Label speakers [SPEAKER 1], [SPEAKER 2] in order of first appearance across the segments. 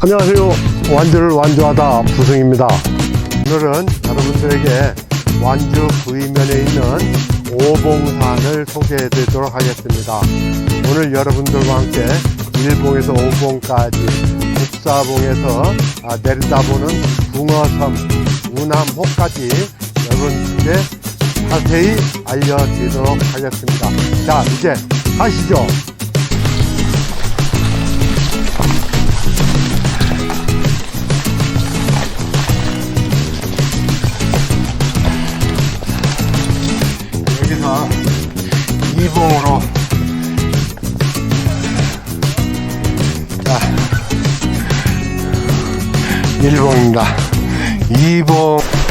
[SPEAKER 1] 안녕하세요. 완주를 완주하다 부승입니다. 오늘은 여러분들에게 완주 부위면에 있는 오봉산을 소개해 드리도록 하겠습니다. 오늘 여러분들과 함께 일봉에서 오봉까지 북사봉에서 아, 내려다보는 붕어섬 우남호까지 여러분께 자세히 알려드리도록 하겠습니다. 자, 이제 가시죠. 이봉으로. 자, 1봉입니다. 2봉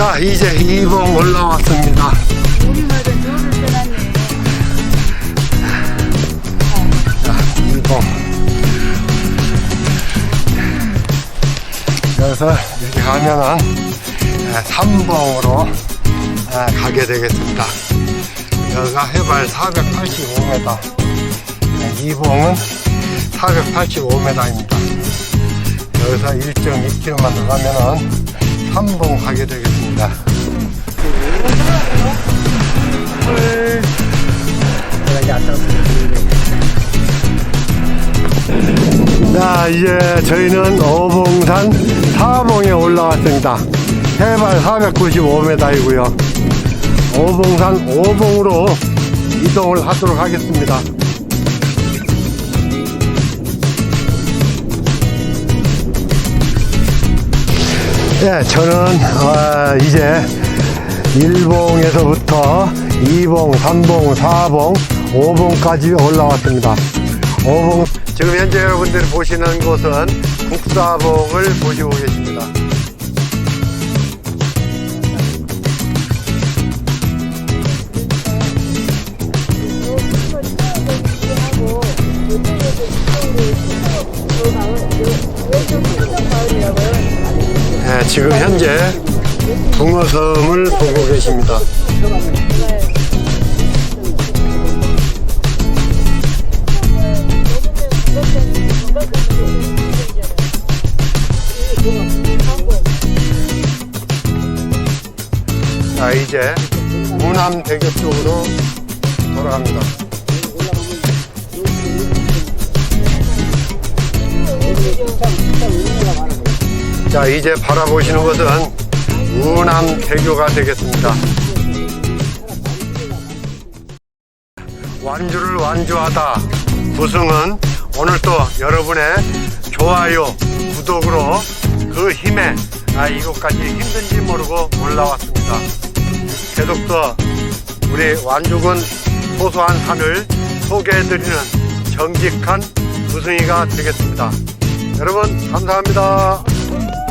[SPEAKER 1] 자, 이제 2봉 올라왔습니다. 자, 2봉. 그래서 이렇게 가면은 3봉으로 가게 되겠습니다. 여기가 해발 485m, 2봉은 485m입니다. 여기서 1.2km만 더 가면은 3봉 가게 되겠습니다. 자, 이제 저희는 어봉산 사봉에 올라왔습니다. 해발 495m이고요. 어봉산 5봉으로 이동을 하도록 하겠습니다. 예, 저는 어, 이제 1봉에서부터 2봉, 3봉, 4봉, 5봉까지 올라왔습니다. 5봉 지금 현재 여러분들이 보시는 곳은 북사봉을 보시고 계십니다. 예, 지금 현재 붕어섬을 보고 계십니다. 자, 이제 무남대교 쪽으로 돌아갑니다. 자, 이제 바라보시는 것은 우남대교가 되겠습니다. 완주를 완주하다 부승은 오늘 또 여러분의 좋아요, 구독으로 그 힘에 아, 이곳까지 힘든지 모르고 올라왔습니다. 계속 또 우리 완주군 소소한 산을 소개해드리는 정직한 부승이가 되겠습니다. 여러분 감사합니다. Thank you.